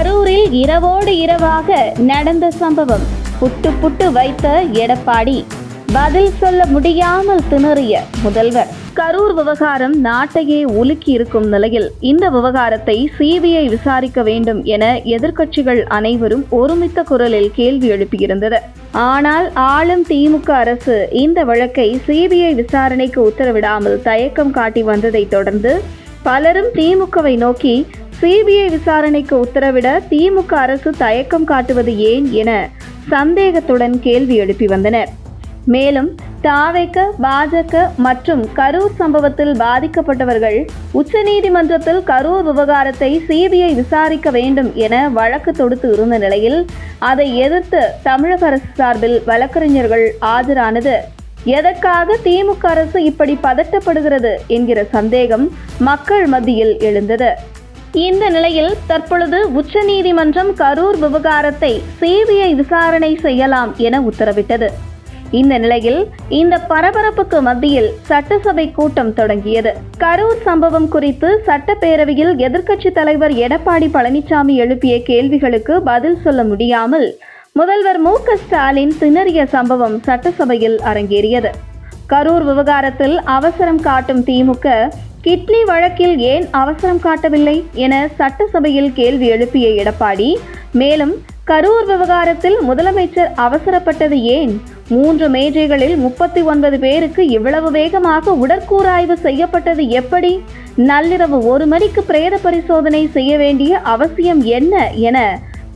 கரூரில் இரவோடு இரவாக நடந்த சம்பவம் புட்டு புட்டு வைத்த எடப்பாடி. பதில் சொல்ல முடியாமல் திணறிய முதல்வர். கரூர் விவகாரம் நாட்டையே உலுக்கி இருக்கும் நிலையில் இந்த விவகாரத்தை சிபிஐ விசாரிக்க வேண்டும் என எதிர்க்கட்சிகள் அனைவரும் ஒருமித்த குரலில் கேள்வி எழுப்பியிருந்தது. ஆனால் ஆளும் திமுக அரசு இந்த வழக்கை சிபிஐ விசாரணைக்கு உத்தரவிடாமல் தயக்கம் காட்டி வந்ததை தொடர்ந்து பலரும் திமுகவை நோக்கி சிபிஐ விசாரணைக்கு உத்தரவிட திமுக அரசு தயக்கம் காட்டுவது ஏன் என சந்தேகத்துடன் கேள்வி எழுப்பி வந்தனர். மேலும் தாவேக்க பாஜக மற்றும் கரூர் சம்பவத்தில் பாதிக்கப்பட்டவர்கள் உச்சநீதிமன்றத்தில் கரூர் விவகாரத்தை சிபிஐ விசாரிக்க வேண்டும் என வழக்கு தொடுத்து இருந்த நிலையில் அதை எதிர்த்து தமிழக அரசு சார்பில் வழக்கறிஞர்கள் ஆஜரானது. எதற்காக திமுக அரசு இப்படி பதட்டப்படுகிறது என்கிற சந்தேகம் மக்கள் மத்தியில் எழுந்தது. இந்த நிலையில் தற்பொழுது உச்சநீதிமன்றம் கரூர் விவகாரத்தை சிபிஐ விசாரணை செய்யலாம் என உத்தரவிட்டது. இந்த நிலையில் இந்த பரபரப்புக்கு மத்தியில் சட்டசபை கூட்டம் தொடங்கியது. கரூர் சம்பவம் குறித்து சட்டப்பேரவையில் எதிர்க்கட்சித் தலைவர் எடப்பாடி பழனிசாமி எழுப்பிய கேள்விகளுக்கு பதில் சொல்ல முடியாமல் முதல்வர் மு ஸ்டாலின் திணறிய சம்பவம் சட்டசபையில் அரங்கேறியது. கரூர் விவகாரத்தில் அவசரம் காட்டும் திமுக கிட்னி வழக்கில் ஏன் அவசரம் காட்டவில்லை என சட்டசபையில் கேள்வி எழுப்பிய எடப்பாடி மேலும் கரூர் விவகாரத்தில் முதலமைச்சர் அவசரப்பட்டது ஏன்? மூன்று மேஜைகளில் முப்பத்தி ஒன்பது பேருக்கு இவ்வளவு வேகமாக உடற்கூறாய்வு செய்யப்பட்டது எப்படி? நள்ளிரவு ஒரு மணிக்கு பிரேத பரிசோதனை செய்ய வேண்டிய அவசியம் என்ன என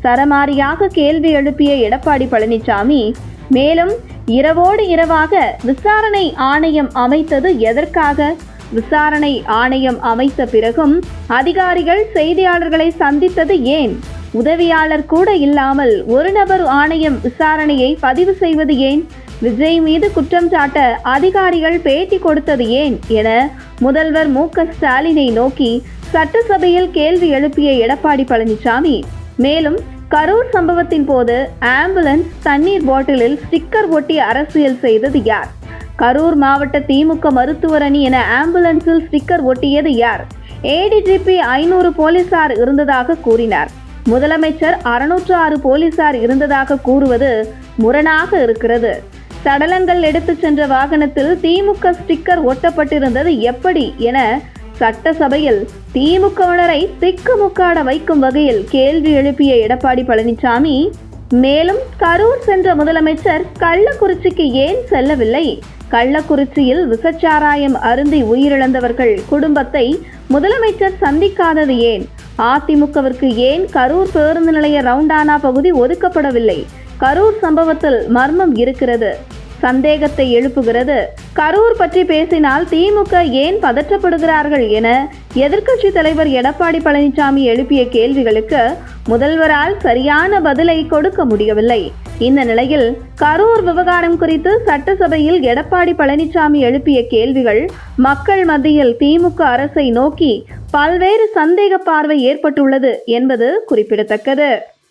சரமாரியாக கேள்வி எழுப்பிய எடப்பாடி பழனிசாமி மேலும் இரவோடு இரவாக விசாரணை ஆணையம் அமைத்தது எதற்காக? விசாரணை ஆணையம் அமைத்த பிறகும் அதிகாரிகள் செய்தியாளர்களை சந்தித்தது ஏன்? உதவியாளர் கூட இல்லாமல் ஒரு நபர் ஆணையம் விசாரணையை பதிவு செய்வது ஏன்? விஜய் மீது குற்றம் சாட்ட அதிகாரிகள் பேட்டி கொடுத்தது ஏன் என முதல்வர் மு ஸ்டாலினை நோக்கி சட்டசபையில் கேள்வி எழுப்பிய எடப்பாடி பழனிசாமி மேலும் கரூர் சம்பவத்தின் போது ஆம்புலன்ஸ் தண்ணீர் பாட்டிலில் ஸ்டிக்கர் ஒட்டி அரசியல் செய்தது யார்? கரூர் மாவட்ட திமுக மருத்துவர் அணி என ஆம்புலன்ஸில் ஸ்டிக்கர் ஒட்டியது யார்? ஏடிஜிபி ஐநூறு போலீசார் இருந்ததாக கூறினார். முதலமைச்சர் அறுநூற்று ஆறு போலீசார் இருந்ததாக கூறுவது முரணாக இருக்கிறது. சடலங்கள் எடுத்துச் சென்ற வாகனத்தில் திமுக ஸ்டிக்கர் ஒட்டப்பட்டிருந்தது எப்படி என சட்டசபையில் திமுகவினரை திக்குமுக்காட வைக்கும் வகையில் கேள்வி எழுப்பிய எடப்பாடி பழனிசாமி மேலும் கரூர் சென்ற முதலமைச்சர் கள்ளக்குறிச்சிக்கு ஏன் செல்லவில்லை? கள்ளக்குறிச்சியில் விசச்சாராயம் அருந்தி உயிரிழந்தவர்கள் குடும்பத்தை முதலமைச்சர் சந்திக்காதது ஏன்? அதிமுகவிற்கு ஏன் கரூர் பேருந்து நிலைய ரவுண்டானா பகுதி ஒதுக்கப்படவில்லை? கரூர் சம்பவத்தில் மர்மம் இருக்கிறது. சந்தேகத்தை எழுப்புகிறது. கரூர் பற்றி பேசினால் திமுக ஏன் பதற்றப்படுகிறார்கள் என எதிர்க்கட்சி தலைவர் எடப்பாடி பழனிசாமி எழுப்பிய கேள்விகளுக்கு முதல்வரால் சரியான பதிலை கொடுக்க முடியவில்லை. இந்த நிலையில் கரூர் விவகாரம் குறித்து சட்டசபையில் எடப்பாடி பழனிசாமி எழுப்பிய கேள்விகள் மக்கள் மத்தியில் திமுக அரசை நோக்கி பல்வேறு சந்தேக பார்வை ஏற்பட்டுள்ளது என்பது குறிப்பிடத்தக்கது.